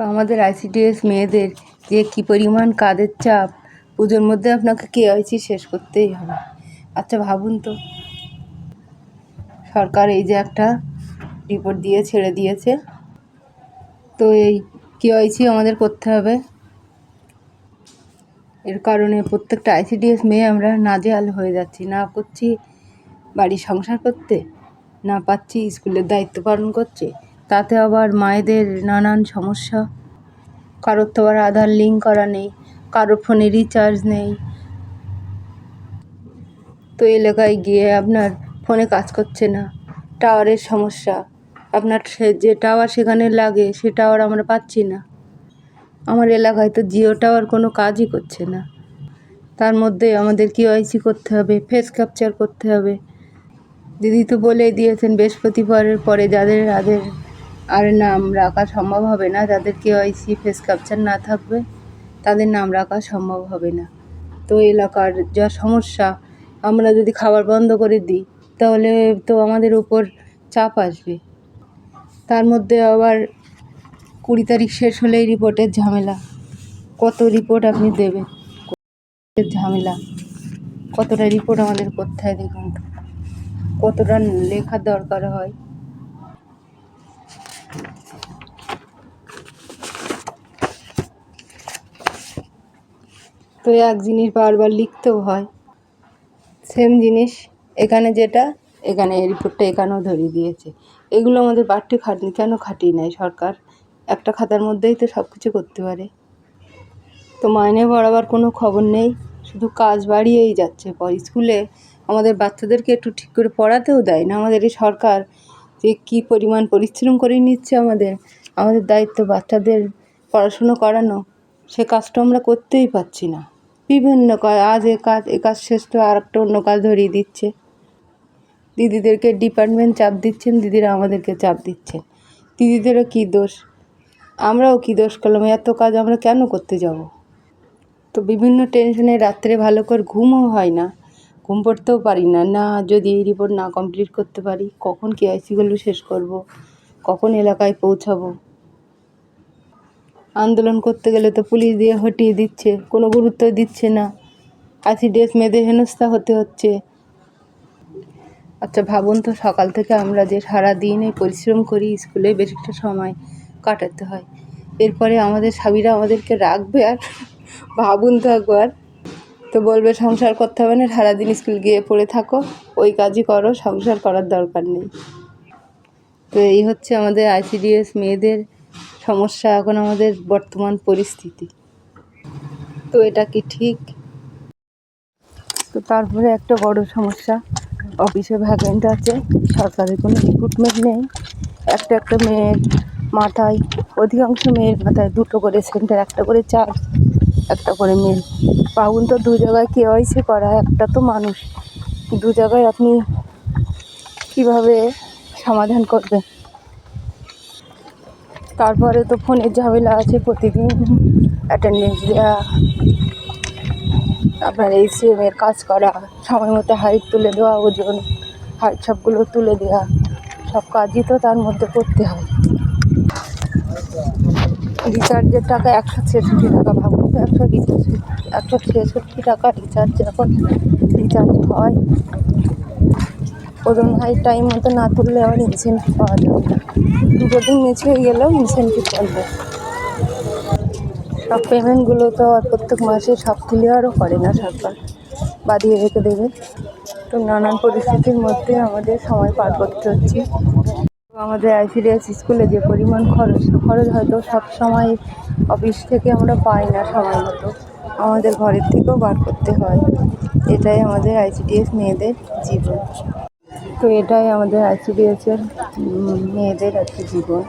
তো আমাদের আইসিডিএস মেয়েদের যে কী পরিমাণ কাজের চাপ, পুজোর মধ্যে আপনাকে কে কেওয়াইসি শেষ করতেই হবে। আচ্ছা ভাবুন তো। সরকার এই যে একটা রিপোর্ট দিয়ে ছেড়ে দিয়েছে। তো এই কে কেওয়াইসি আমাদের করতে হবে। এর কারণে প্রত্যেকটা আইসিডিএস মেয়ে আমরা নাজেহাল হয়ে যাচ্ছি। না করছি বাড়ির সংসার করতে, না পাচ্ছি স্কুলের দায়িত্ব পালন করছে। তাতে আবার মায়েদের নানান সমস্যা। কারোর তো আবার আধার লিঙ্ক করা নেই, কারোর ফোনে রিচার্জ নেই। তো এলাকায় গিয়ে আপনার ফোনে কাজ করছে না টাওয়ারের সমস্যা। আপনার যে টাওয়ার সেখানে লাগে, সে টাওয়ার আমরা পাচ্ছি না। আমার এলাকায় তো জিও টাওয়ার কোনো কাজই করছে না। তার মধ্যে আমাদের কেওয়াইসি করতে হবে ফেস ক্যাপচার করতে হবে। দিদি তো বলেই দিয়েছেন, বৃহস্পতিবারের পরে যাদের যাদের আর নাম রাখা সম্ভব হবে না। যাদের কেওয়াইসি ফেস ক্যাপচার না থাকবে, তাদের নাম রাখা সম্ভব হবে না। তো এলাকার যা সমস্যা, আমরা যদি খাবার বন্ধ করে দিই, তাহলে তো আমাদের উপর চাপ আসবে। তার মধ্যে আবার কুড়ি তারিখ শেষ হলেই রিপোর্টের ঝামেলা। কত রিপোর্ট আপনি দেবেন? ঝামেলা। কতটা রিপোর্ট আমাদের করতে হয় দেখুন? কতটা লেখার দরকার হয়? তো এক জিনিস বারবার লিখতেও হয়। সেম জিনিস এখানে যেটা, এখানে এই রিপোর্টটা এখানেও ধরিয়ে দিয়েছে। এগুলো আমাদের বাড়তি খাটনি, কেন খাটিয়ে নেয় সরকার? একটা খাতার মধ্যেই তো সব কিছু করতে পারে। তো মাইনে বাড়াবার কোনো খবর নেই, শুধু কাজ বাড়িয়েই যাচ্ছে। পর স্কুলে আমাদের বাচ্চাদেরকে একটু ঠিক করে পড়াতেও দেয় না। আমাদের এই সরকার যে কী পরিমাণ পরিশ্রম করে নিচ্ছে আমাদের আমাদের দায়িত্ব বাচ্চাদের পড়াশুনো করানো। সে কাজটা আমরা করতেই পারছি না। বিভিন্ন কাজ, আজ এ কাজ এ কাজ শেষ তো আর একটা অন্য কাজ ধরিয়ে দিচ্ছে। দিদিদেরকে ডিপার্টমেন্ট চাপ দিচ্ছেন, দিদিরা আমাদেরকে চাপ দিচ্ছেন। দিদিদেরও কী দোষ? আমরাও কী দোষ করলাম? এত কাজ আমরা কেন করতে যাব? তো বিভিন্ন টেনশনে রাত্রে ভালো করে ঘুমও হয় না। ঘুম পড়তেও পারি না। না, যদি এই রিপোর্ট না কমপ্লিট করতে পারি, কখন কেআইসিগুলো শেষ করব? কখন এলাকায় পৌঁছাবো? আন্দোলন করতে গেলে তো পুলিশ দিয়ে হটিয়ে দিচ্ছে, কোনো গুরুত্ব দিচ্ছে না। আইসিডিএস মেয়েদের হেনস্থা হতে হচ্ছে। আচ্ছা ভাবুন তো, সকাল থেকে আমরা যে সারা দিন এই পরিশ্রম করি, স্কুলে বেশ একটা সময় কাটাতে হয়। এরপরে আমাদের স্বামীরা আমাদেরকে রাখবে আর ভাবুন তো একবার। তো বলবে, সংসার করতে হবে না, সারাদিন স্কুল গিয়ে পড়ে থাকো, ওই কাজই করো, সংসার করার দরকার নেই। তো এই হচ্ছে আমাদের আইসিডিএস মেয়েদের সমস্যা এখন আমাদের বর্তমান পরিস্থিতি। তো এটা কি ঠিক? তো তারপরে একটা বড় সমস্যা, অফিসে ভ্যাকেন্ট আছে, সরকারের কোনো রিক্রুটমেন্ট নেই। একটা একটা মেয়ের মাথায়, অধিকাংশ মেয়ের মাথায় দুটো করে সেন্টার একটা করে চার্জ একটা করে মেয়ে পাউন তো দু জায়গায় কে কেওয়াইসি করা, একটা তো মানুষ। দু জায়গায় আপনি কীভাবে সমাধান করবেন? তারপরে তো ফোনের ঝামেলা আছে প্রতিদিন অ্যাটেন্ডেন্স দেওয়া আপনার এই সিএমের কাজ করা, সময় মতো হাইট তুলে দেওয়া, ওজন হাইট সবগুলো তুলে দেওয়া সব কাজই তো তার মধ্যে করতে হয়। রিচার্জের টাকা একশো ছেষট্টি টাকা ভাবুন তো একশো রিচার্জ একশো ছেষট্টি টাকা রিচার্জ এখন রিচার্জ হয় ওজন হাই টাইম মতো না তুললে আবার ইনসেন্টিভ পাওয়া যাবে না। দুটো দিন হয়ে গেলেও ইনসেন্টিভ পাবে সব পেমেন্টগুলো তো আর প্রত্যেক মাসে সব ক্লিয়ারও করে না সরকার। বাদিয়ে রেখে দেবে। তো নানান পরিস্থিতির মধ্যে আমাদের সময় পার করতে হচ্ছে। আমাদের আইসিডিএস স্কুলে যে পরিমাণ খরচ খরচ হয়তো সব সময় অফিস থেকে আমরা পাই না সময় মতো। আমাদের ঘরের থেকেও বার করতে হয়। এটাই আমাদের আইসিডিএস মেয়েদের জীবন। তো এটাই আমাদের আইসিডিএস আইসিডিএসের মেয়েদের একটা জীবন।